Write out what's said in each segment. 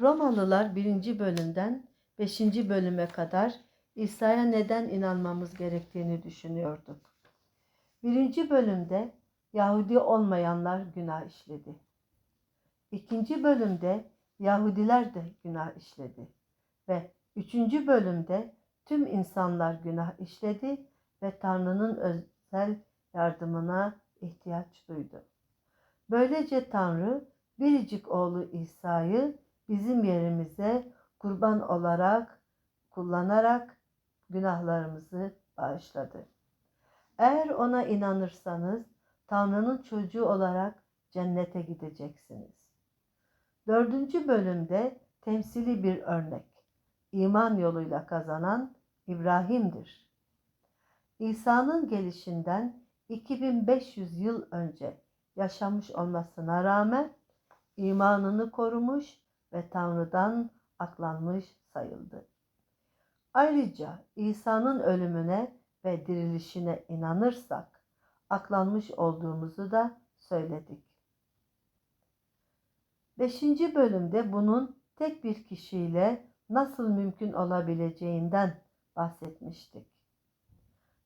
Romalılar 1. bölümden 5. bölüme kadar İsa'ya neden inanmamız gerektiğini düşünüyorduk. 1. bölümde Yahudi olmayanlar günah işledi. 2. bölümde Yahudiler de günah işledi ve 3. bölümde tüm insanlar günah işledi ve Tanrı'nın özel yardımına ihtiyaç duydu. Böylece Tanrı biricik oğlu İsa'yı bizim yerimize kurban olarak kullanarak günahlarımızı bağışladı. Eğer ona inanırsanız Tanrı'nın çocuğu olarak cennete gideceksiniz. Dördüncü bölümde temsili bir örnek. İman yoluyla kazanan İbrahim'dir. İsa'nın gelişinden 2500 yıl önce yaşamış olmasına rağmen imanını korumuş ve Tanrı'dan aklanmış sayıldı. Ayrıca İsa'nın ölümüne ve dirilişine inanırsak aklanmış olduğumuzu da söyledik. Beşinci bölümde bunun tek bir kişiyle nasıl mümkün olabileceğinden bahsetmiştik.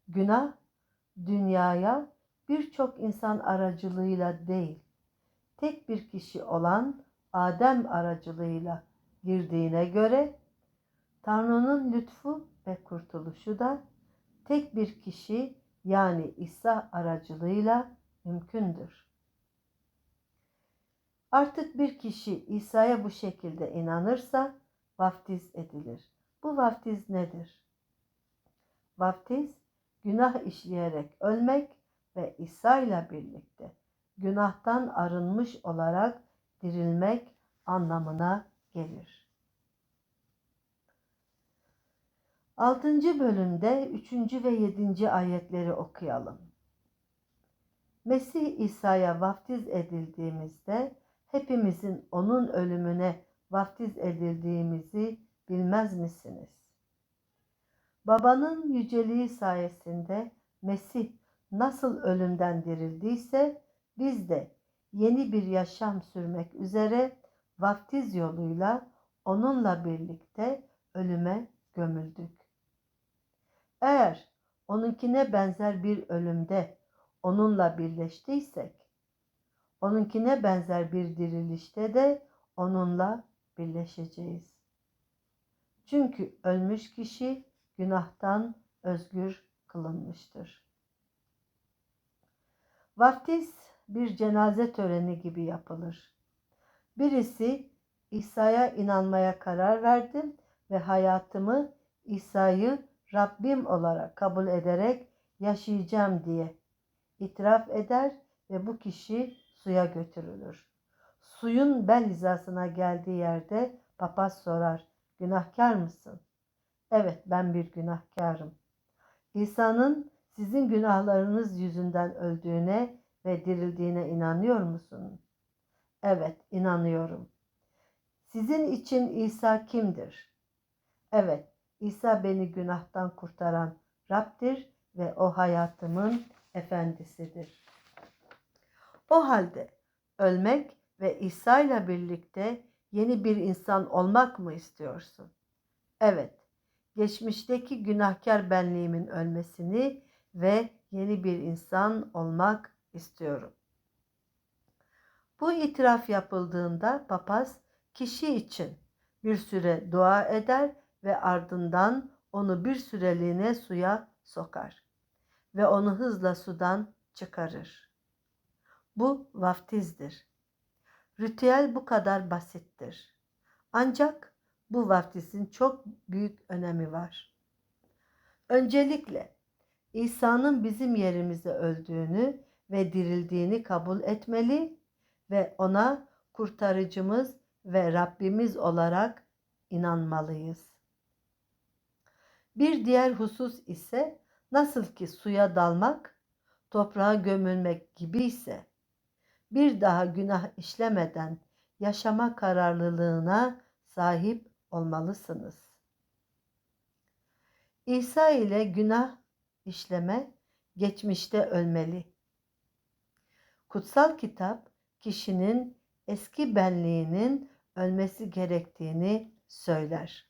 Günah dünyaya birçok insan aracılığıyla değil, tek bir kişi olan Adem aracılığıyla girdiğine göre Tanrı'nın lütfu ve kurtuluşu da tek bir kişi yani İsa aracılığıyla mümkündür. Artık bir kişi İsa'ya bu şekilde inanırsa vaftiz edilir. Bu vaftiz nedir? Vaftiz günah işleyerek ölmek ve İsa ile birlikte günahtan arınmış olarak dirilmek anlamına gelir. 6. bölümde 3. ve 7. ayetleri okuyalım. Mesih İsa'ya vaftiz edildiğimizde hepimizin onun ölümüne vaftiz edildiğimizi bilmez misiniz? Babanın yüceliği sayesinde Mesih nasıl ölümden dirildiyse biz de yeni bir yaşam sürmek üzere vaftiz yoluyla onunla birlikte ölüme gömüldük. Eğer onunkine benzer bir ölümde onunla birleştiysek, onunkine benzer bir dirilişte de onunla birleşeceğiz. Çünkü ölmüş kişi günahtan özgür kılınmıştır. Vaftiz bir cenaze töreni gibi yapılır. Birisi İsa'ya inanmaya karar verdim ve hayatımı İsa'yı Rabbim olarak kabul ederek yaşayacağım diye itiraf eder ve bu kişi suya götürülür. Suyun bel hizasına geldiği yerde papaz sorar, günahkar mısın? Evet ben bir günahkarım. İsa'nın sizin günahlarınız yüzünden öldüğüne ve dirildiğine inanıyor musun? Evet, inanıyorum. Sizin için İsa kimdir? Evet, İsa beni günahtan kurtaran Rab'dir ve o hayatımın efendisidir. O halde ölmek ve İsa ile birlikte yeni bir insan olmak mı istiyorsun? Evet, geçmişteki günahkar benliğimin ölmesini ve yeni bir insan olmak istiyorum. Bu itiraf yapıldığında papaz kişi için bir süre dua eder ve ardından onu bir süreliğine suya sokar ve onu hızla sudan çıkarır. Bu vaftizdir. Ritüel bu kadar basittir. Ancak bu vaftizin çok büyük önemi var. Öncelikle İsa'nın bizim yerimize öldüğünü ve dirildiğini kabul etmeli ve ona kurtarıcımız ve Rabbimiz olarak inanmalıyız. Bir diğer husus ise nasıl ki suya dalmak, toprağa gömülmek gibi ise bir daha günah işlemeden yaşama kararlılığına sahip olmalısınız. İsa ile günah işleme geçmişte ölmeli. Kutsal kitap kişinin eski benliğinin ölmesi gerektiğini söyler.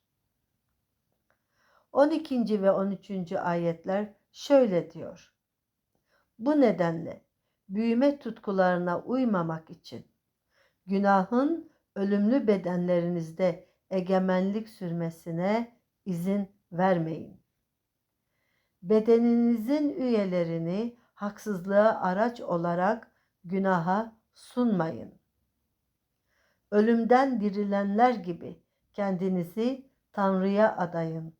12. ve 13. ayetler şöyle diyor. Bu nedenle büyüme tutkularına uymamak için günahın ölümlü bedenlerinizde egemenlik sürmesine izin vermeyin. Bedeninizin üyelerini haksızlığa araç olarak günaha sunmayın. Ölümden dirilenler gibi kendinizi Tanrı'ya adayın.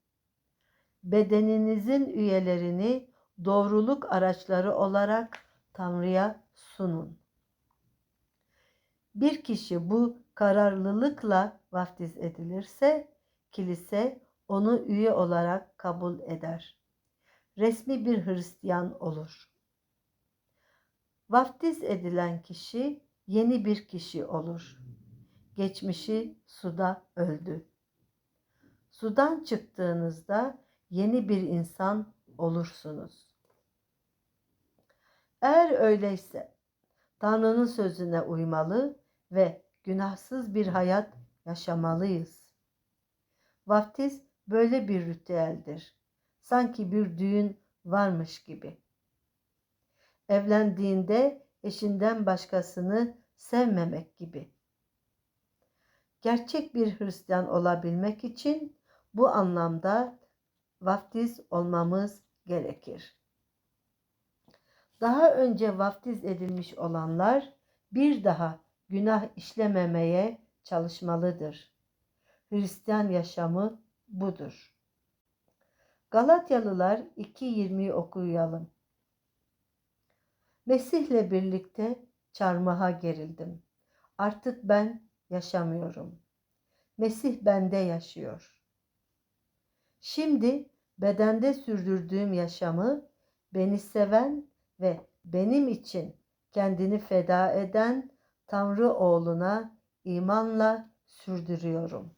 Bedeninizin üyelerini doğruluk araçları olarak Tanrı'ya sunun. Bir kişi bu kararlılıkla vaftiz edilirse kilise onu üye olarak kabul eder. Resmi bir Hristiyan olur. Vaftiz edilen kişi yeni bir kişi olur. Geçmişi suda öldü. Sudan çıktığınızda yeni bir insan olursunuz. Eğer öyleyse Tanrı'nın sözüne uymalı ve günahsız bir hayat yaşamalıyız. Vaftiz böyle bir ritüeldir. Sanki bir düğün varmış gibi. Evlendiğinde eşinden başkasını sevmemek gibi. Gerçek bir Hristiyan olabilmek için bu anlamda vaftiz olmamız gerekir. Daha önce vaftiz edilmiş olanlar bir daha günah işlememeye çalışmalıdır. Hristiyan yaşamı budur. Galatyalılar 2.20'yi okuyalım. Mesih'le birlikte çarmıha gerildim. Artık ben yaşamıyorum. Mesih bende yaşıyor. Şimdi bedende sürdürdüğüm yaşamı beni seven ve benim için kendini feda eden Tanrı oğluna imanla sürdürüyorum.